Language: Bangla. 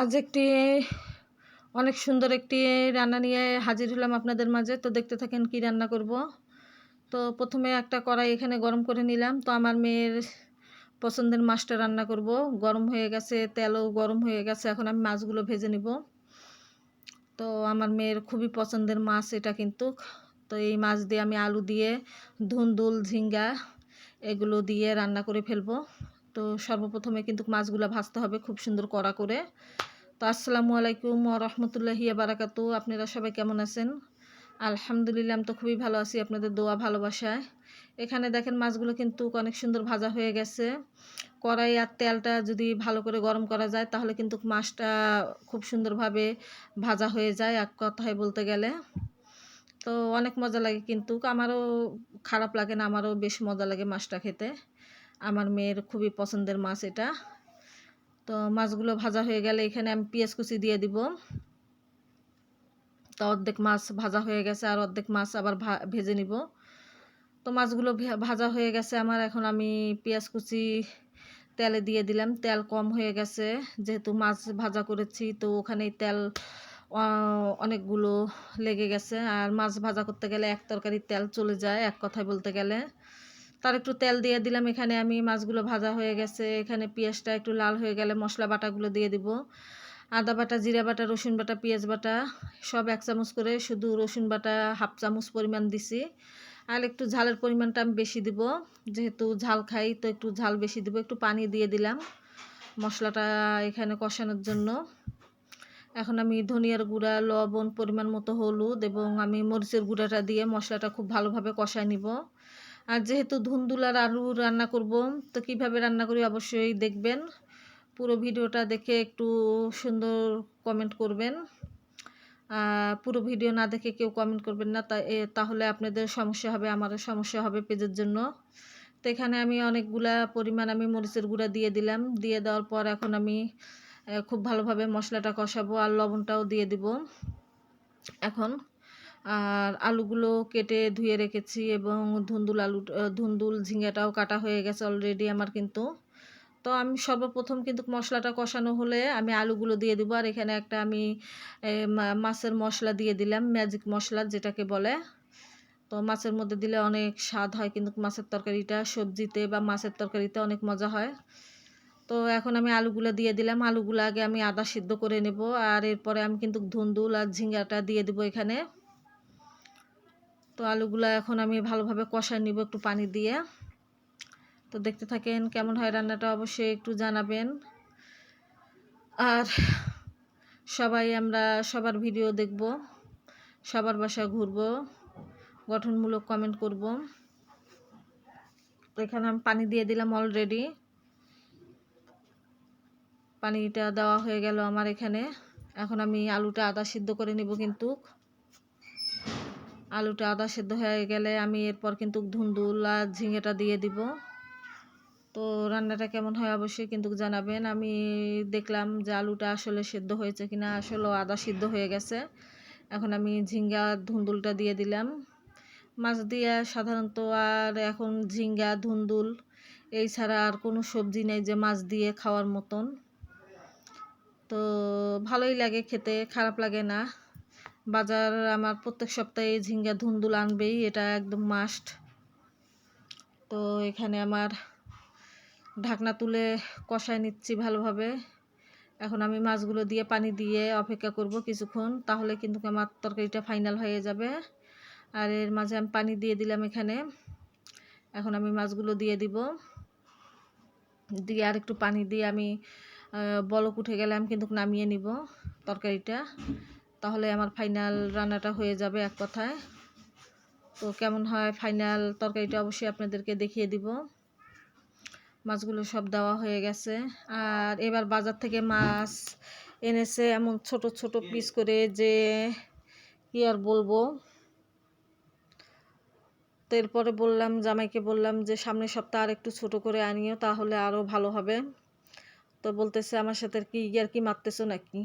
আজ একটি অনেক সুন্দর একটি রান্না নিয়ে হাজির হলাম আপনাদের মাঝে। তো দেখতে থাকেন কি রান্না করব। তো প্রথমে একটা কড়াই এখানে গরম করে নিলাম। তো আমার মেয়ের পছন্দের মাছটা রান্না করব। গরম হয়ে গেছে, তেলও গরম হয়ে গেছে, এখন আমি মাছগুলো ভেজে নিব। তো আমার মেয়ের খুবই পছন্দের মাছ এটা কিন্তু। তো এই মাছ দিয়ে আমি আলু দিয়ে, ধুন্দুল, ঝিঙ্গা এগুলো দিয়ে রান্না করে ফেলব। তো সর্বপ্রথমে কিন্তু মাছগুলো ভাজতে হবে খুব সুন্দর কড়া করে। তো আসসালামু আলাইকুম রহমতুল্লাহি বারাকাতু। আপনারা সবাই কেমন আছেন? আলহামদুলিল্লাহ, আমি তো খুবই ভালো আছি আপনাদের দোয়া ভালোবাসায়। এখানে দেখেন মাছগুলো কিন্তু অনেক সুন্দর ভাজা হয়ে গেছে। কড়াই আর তেলটা যদি ভালো করে গরম করা যায়, তাহলে কিন্তু মাছটা খুব সুন্দরভাবে ভাজা হয়ে যায় এক কথায় বলতে গেলে। তো অনেক মজা লাগে কিন্তু। আমারও খারাপ লাগে না, আমারও বেশ মজা লাগে মাছটা খেতে। আমার মেয়ের খুবই পছন্দের মাছ এটা। তো মাছগুলো ভাজা হয়ে গেলে এখানে আমি পেঁয়াজ কুচি দিয়ে দিব। তো অর্ধেক মাছ ভাজা হয়ে গেছে আর অর্ধেক মাছ আবার ভেজে নিব। তো মাছগুলো ভাজা হয়ে গেছে আমার। এখন আমি পেঁয়াজ কুচি তেলে দিয়ে দিলাম। তেল কম হয়ে গেছে। যেহেতু মাছ ভাজা করেছি, তো ওখানে তেল অনেকগুলো লেগে গেছে। আর মাছ ভাজা করতে গেলে এক তরকারি তেল চলে যায়, এক কথায় বলতে গেলে। তার একটু তেল দিয়ে দিলাম, এখানে আমি মাছগুলো ভাজা হয়ে গেছে, এখানে পেঁয়াজটা একটু লাল হয়ে গেলে মশলা বাটাগুলো দিয়ে দিব। আদা বাটা, জিরা বাটা, রসুন বাটা, পেঁয়াজ বাটা, সব এক চামচ করে শুধু রসুন বাটা হাফ চামচ পরিমাণ দিছি। আর একটু ঝালের পরিমাণটা আমি বেশি দিব, যেহেতু ঝাল খাই তো একটু ঝাল বেশি দিব, একটু পানি দিয়ে দিলাম মশলাটা এখানে কষানোর জন্য। এখন আমি ধনিয়ার গুঁড়া, লবণ, পরিমাণ মতো হলুদ এবং আমি মরিচের গুঁড়াটা দিয়ে মশলাটা খুব ভালোভাবে কষায় নিব। আর যেহেতু ধুন্দুলার আলু রান্না করব, তো কীভাবে রান্না করি অবশ্যই দেখবেন। পুরো ভিডিওটা দেখে একটু সুন্দর কমেন্ট করবেন। পুরো ভিডিও না দেখে কেউ কমেন্ট করবেন না তাহলে আপনাদের সমস্যা হবে, আমারও সমস্যা হবে পেজের জন্য। তো এখানে আমি অনেকগুলা পরিমাণ আমি মরিচের গুঁড়া দিয়ে দিলাম। দিয়ে দেওয়ার পর এখন আমি খুব ভালোভাবে মশলাটা কষাবো আর লবণটাও দিয়ে দিব। এখন আর আলুগুলো কেটে ধুয়ে রেখেছি এবং ধুন্দুল আলু ধুন্দুল ঝিঙ্গাটাও কাটা হয়ে গেছে অলরেডি আমার কিন্তু। তো আমি সর্বপ্রথম কিন্তু মশলাটা কষানো হলে আমি আলুগুলো দিয়ে দিব আর এখানে একটা আমি মাছের মশলা দিয়ে দিলাম ম্যাজিক মশলা যেটাকে বলে। তো মাছের মধ্যে দিলে অনেক স্বাদ হয় কিন্তু মাছের তরকারিটা, সবজিতে বা মাছের তরকারিতে অনেক মজা হয়। তো এখন আমি আলুগুলো দিয়ে দিলাম, আলুগুলো আগে আমি আদা সিদ্ধ করে নেব আর এরপরে আমি কিন্তু ধুন্দুল আর ঝিঙ্গাটা দিয়ে দিব এখানে। তো আলুগুলো এখন আমি ভালোভাবে কষায় নিব একটু পানি দিয়ে। তো দেখতে থাকেন কেমন হয় রান্নাটা অবশ্যই একটু জানাবেন। আর সবাই আমরা সবার ভিডিও দেখব, সবার বাসায় ঘুরব, গঠনমূলক কমেন্ট করব। এখানে আমি পানি দিয়ে দিলাম অলরেডি পানিটা দেওয়া হয়ে গেল আমার এখানে। এখন আমি আলুটা আদা সিদ্ধ করে নিব কিন্তু। আলুটা আদা সেদ্ধ হয়ে গেলে আমি এরপর কিন্তু ধুন্দুল আর ঝিঙেটা দিয়ে দিব। তো রান্নাটা কেমন হয় অবশ্যই কিন্তু জানাবেন। আমি দেখলাম যে আলুটা আসলে সেদ্ধ হয়েছে কিনা আসলে আদা সিদ্ধ হয়ে গেছে। এখন আমি ঝিঙ্গা ধুন্দুলটা দিয়ে দিলাম। মাছ দিয়ে সাধারণত আর এখন ঝিঙ্গা, ধুন্দুল এই ছাড়া আর কোনো সবজি নেই যে মাছ দিয়ে খাওয়ার মতন। তো ভালোই লাগে খেতে, খারাপ লাগে না। বাজার আমার প্রত্যেক সপ্তাহে ঝিঙ্গা ধুন্দুল আনবেই, এটা একদম মাস্ট তো এখানে আমার ঢাকনা তুলে কষায় নিচ্ছি ভালোভাবে। এখন আমি মাছগুলো দিয়ে পানি দিয়ে অপেক্ষা করব কিছুক্ষণ, তাহলে কিন্তু আমার তরকারিটা ফাইনাল হয়ে যাবে। আর এর মাঝে আমি পানি দিয়ে দিলাম এখানে। এখন আমি মাছগুলো দিয়ে দিব। দিয়ে আর একটু পানি দিয়ে আমি বলক উঠে গেলে আমি কিন্তু নামিয়ে নিব তরকারিটা। তাহলে আমার ফাইনাল রান্নাটা হয়ে যাবে এক কথায়। তো কেমন হয় ফাইনাল তরকারিটা অবশ্যই আপনাদেরকে দেখিয়ে দিব। মাছগুলো সব দেওয়া হয়ে গেছে। আর এবার বাজার থেকে মাছ এনেছে এমন ছোট ছোট পিস করে যে কি আর বলব? তো এরপরে বললাম, জামাইকে বললাম যে সামনের সপ্তাহ আর একটু ছোট করে আনিও, তাহলে আরও ভালো হবে। তো বলতেছে, আমার সাথে কি আর কি মারতেছো নাকি?